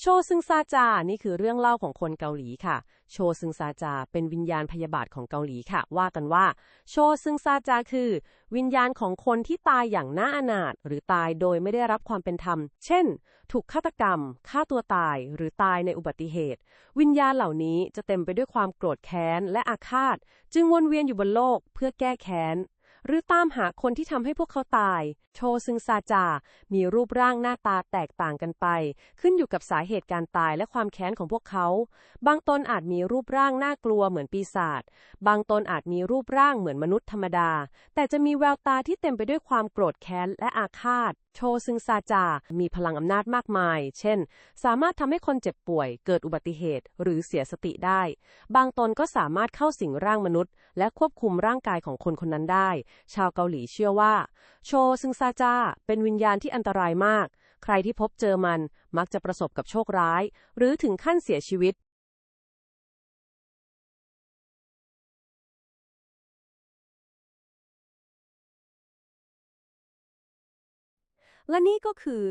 โชซึงซาจา นี่คือเรื่องเล่าของคนเกาหลีค่ะ โชซึงซาจา เป็นวิญญาณพยาบาทของเกาหลีค่ะ ว่ากันว่า โชซึงซาจาคือ วิญญาณของคนที่ตายอย่างน่าอนาถหรือตายโดยไม่ได้รับความเป็นธรรม เช่น ถูกฆาตกรรม ฆ่าตัวตาย หรือตายในอุบัติเหตุ วิญญาณเหล่านี้จะเต็มไปด้วยความโกรธแค้นและอาฆาต จึงวนเวียนอยู่บนโลกเพื่อแก้แค้น หรือตามหาคนที่ทำให้พวกเขาตาย โชซึงซาจา มีรูปร่างหน้าตาแตกต่างกันไป ขึ้นอยู่กับสาเหตุการตายและความแค้นของพวกเขา บางตนอาจมีรูปร่างน่ากลัวเหมือนปีศาจ บางตนอาจมีรูปร่างเหมือนมนุษย์ธรรมดา แต่จะมีแววตาที่เต็มไปด้วยความโกรธแค้นและอาฆาต โชซึงซาจา มีพลังอำนาจมากมาย เช่น สามารถทำให้คนเจ็บป่วย เกิดอุบัติเหตุ หรือเสียสติได้ บางตนก็สามารถเข้าสิงร่างมนุษย์ และควบคุมร่างกายของคนคนนั้นได้ ชาวเกาหลีเชื่อว่า โชซึงซาจา เป็นวิญญาณที่อันตรายมาก ใครที่พบเจอมันมักจะประสบกับโชคร้าย หรือถึงขั้นเสียชีวิต และนี่ก็คือ